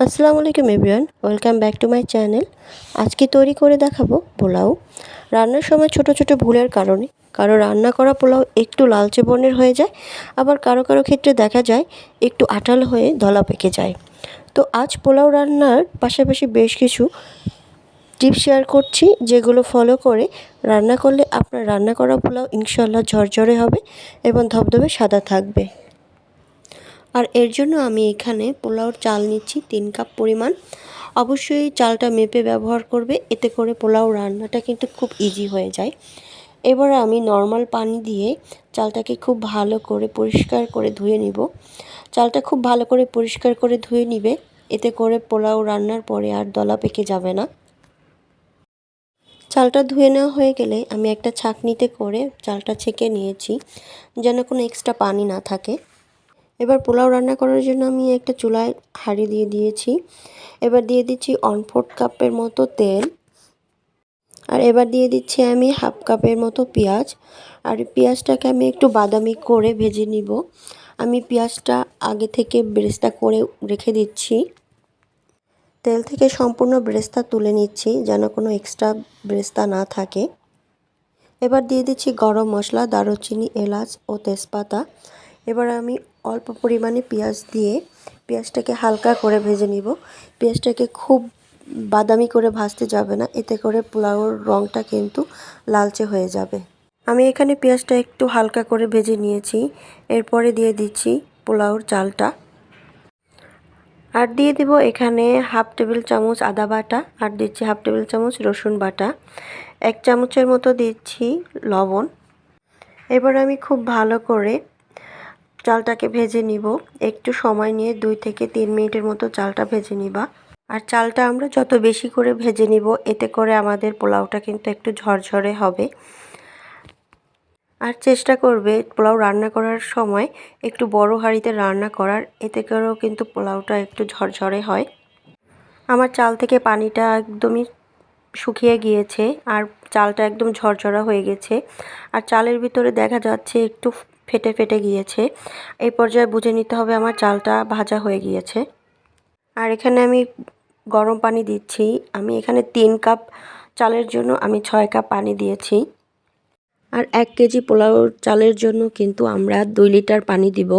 আসসালামু আলাইকুম everyone, welcome back to my channel. আজকে তৈরি করে দেখাবো পোলাও। রান্নার সময় ছোট ছোট ভুলের কারণে, কারও রান্না করা পোলাও একটু লালচে বর্ণের হয়ে যায়, আবার কারও কারও ক্ষেত্রে দেখা যায় একটু আটাল হয়ে ধলা পেকে যায়। তো আজ পোলাও রান্নার পাশাপাশি বেশ কিছু টিপস শেয়ার করছি, যেগুলো ফলো করে রান্না করলে আপনার রান্না করা পোলাও ইনশাল্লাহ ঝরঝরে হবে এবং ধবধবে সাদা থাকবে। আর এর জন্য আমি এখানে পোলাওর চাল নিচ্ছি, তিন কাপ পরিমাণ। অবশ্যই চালটা মেপে ব্যবহার করবে, এতে করে পোলাও রান্নাটা কিন্তু খুব ইজি হয়ে যায়। এবার আমি নর্মাল পানি দিয়ে চালটাকে খুব ভালো করে পরিষ্কার করে ধুয়ে নিব। চালটা খুব ভালো করে পরিষ্কার করে ধুয়ে নিবে, এতে করে পোলাও রান্নার পরে আর দলা পেকে যাবে না। চালটা ধুয়ে নেওয়া হয়ে গেলে আমি একটা ছাঁকনিতে করে চালটা ছেঁকে নিয়েছি, যেন কোনো এক্সট্রা পানি না থাকে। এবার পোলাও রান্না করার জন্য আমি একটা চুলায় হাঁড়ি দিয়ে দিয়েছি। এবার দিয়ে দিচ্ছি ওয়ান ফোর্থ কাপের মতো তেল। আর এবার দিয়ে দিচ্ছি আমি হাফ কাপের মতো পেঁয়াজ। আর পেঁয়াজটাকে আমি একটু বাদামি করে ভেজে নিব। আমি পেঁয়াজটা আগে থেকে ব্রেস্তা করে রেখে দিচ্ছি। তেল থেকে সম্পূর্ণ ব্রেস্তা তুলে নিচ্ছি যেন কোনো এক্সট্রা ব্রেস্তা না থাকে। এবার দিয়ে দিচ্ছি গরম মশলা, দারুচিনি, এলাচ ও তেজপাতা। এবার আমি অল্প পরিমাণে পেঁয়াজ দিয়ে পেঁয়াজটাকে হালকা করে ভেজে নিব। পেঁয়াজটাকে খুব বাদামি করে ভাজতে যাবে না, এতে করে পোলাওর রঙটা কিন্তু লালচে হয়ে যাবে। আমি এখানে পেঁয়াজটা একটু হালকা করে ভেজে নিয়েছি। এরপরে দিয়ে দিচ্ছি পোলাওর চালটা। আর দিয়ে দিব এখানে হাফ টেবিল চামচ আদা বাটা, আর দিচ্ছি হাফ টেবিল চামচ রসুন বাটা। এক চামচের মতো দিচ্ছি লবণ। এবার আমি খুব ভালো করে চালটাকে ভেজে নিব। একটু সময় নিয়ে দুই থেকে তিন মিনিটের মতো চালটা ভেজে নিবা। আর চালটা আমরা যত বেশি করে ভেজে নিব, এতে করে আমাদের পোলাওটা কিন্তু একটু ঝরঝরে হবে। আর চেষ্টা করবে পোলাও রান্না করার সময় একটু বড় হাঁড়িতে রান্না করার, এতে করেও কিন্তু পোলাওটা একটু ঝরঝরে হয়। আমার চাল থেকে পানিটা একদমই শুকিয়ে গিয়েছে, আর চালটা একদম ঝরঝরা হয়ে গেছে। আর চালের ভিতরে দেখা যাচ্ছে একটু ফেটে ফেটে গিয়েছে। এই পর্যায়ে বুঝে নিতে হবে আমার চালটা ভাজা হয়ে গিয়েছে। আর এখানে আমি গরম পানি দিচ্ছি। আমি এখানে তিন কাপ চালের জন্য আমি ছয় কাপ পানি দিয়েছি। আর এক কেজি পোলাও চালের জন্য কিন্তু আমরা দুই লিটার পানি দিব।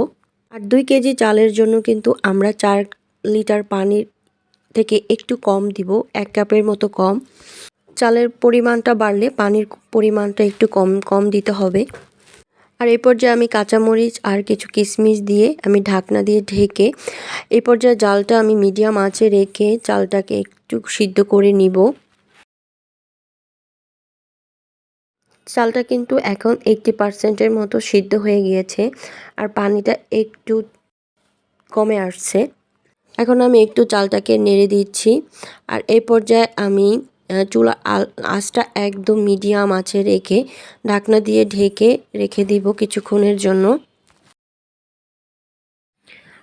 আর দুই কেজি চালের জন্য কিন্তু আমরা চার লিটার পানির থেকে একটু কম দিব, এক কাপের মতো কম। চালের পরিমাণটা বাড়লে পানির পরিমাণটা একটু কম কম দিতে হবে। আর এই পর্যায়ে আমি কাঁচামরিচ আর কিছু কিশমিশ দিয়ে আমি ঢাকনা দিয়ে ঢেকে এই পর্যায়ে জালটা আমি মিডিয়াম আঁচে রেখে চালটাকে একটু সিদ্ধ করে নিব। চালটা কিন্তু এখন এইটটি পারসেন্টের মতো সিদ্ধ হয়ে গিয়েছে আর পানিটা একটু কমে আসছে। এখন আমি একটু চালটাকে নেড়ে দিচ্ছি আর এই পর্যায়ে আমি চুলা আঁচটা একদম মিডিয়াম আছে রেখে ঢাকনা দিয়ে ঢেকে রেখে দিব কিছুক্ষণের জন্য।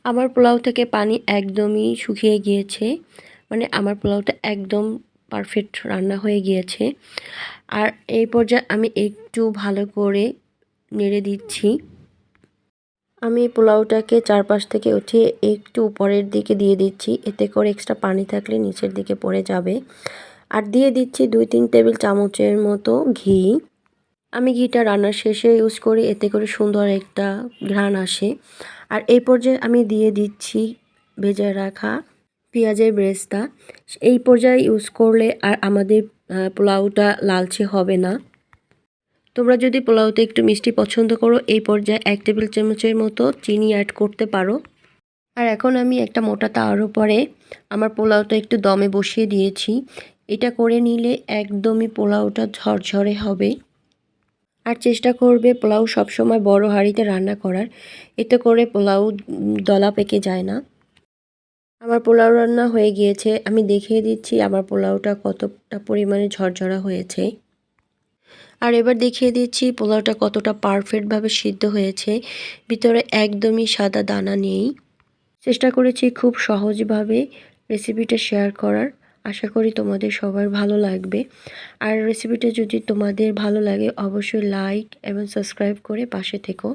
আমার পোলাও থেকে পানি একদমই শুকিয়ে গিয়েছে। মানে আমার পোলাওটা একদম পারফেক্ট রান্না হয়ে গিয়েছে। আর এই পর্যায়ে আমি একটু ভালো করে নেড়ে দিচ্ছি। আমি পোলাওটাকে চারপাশ থেকে উঠিয়ে একটু উপরের দিকে দিয়ে দিচ্ছি। এতে করে এক্সট্রা পানি থাকলে নিচের দিকে পড়ে যাবে। আর দিয়ে দিচ্ছি দুই তিন টেবিল চামচের মতো ঘি। আমি ঘিটা রান্নার শেষে ইউজ করি, এতে করে সুন্দর একটা ঘ্রাণ আসে। আর এই পর্যায়ে আমি দিয়ে দিচ্ছি ভেজে রাখা পেঁয়াজের ব্রেস্তা। এই পর্যায়ে ইউজ করলে আর আমাদের পোলাওটা লালচে হবে না। তোমরা যদি পোলাওতে একটু মিষ্টি পছন্দ করো, এই পর্যায়ে এক টেবিল চামচের মতো চিনি অ্যাড করতে পারো। আর এখন আমি একটা মোটা তাওয়ার উপরে আমার পোলাওটা একটু দমে বসিয়ে দিয়েছি। এটা করে নিলে একদমই পোলাওটা ঝরঝরে হবে। আর চেষ্টা করবে পোলাও সবসময় বড় হাঁড়িতে রান্না করার। এতে করে পোলাও দলা পেকে যায় না। আমার পোলাও রান্না হয়ে গিয়েছে। আমি দেখিয়ে দিচ্ছি আমার পোলাওটা কতটা পরিমাণে ঝরঝরা হয়েছে। আর এবার দেখিয়ে দিচ্ছি পোলাওটা কতটা পারফেক্টভাবে সিদ্ধ হয়েছে। ভিতরে একদমই সাদা দানা নেই। চেষ্টা করেছি খুব সহজভাবে রেসিপিটা শেয়ার করার। আশা করি তোমাদের সবার ভালো লাগবে। আর রেসিপিটা যদি তোমাদের ভালো লাগে, অবশ্যই লাইক এবং সাবস্ক্রাইব করে পাশে থেকো।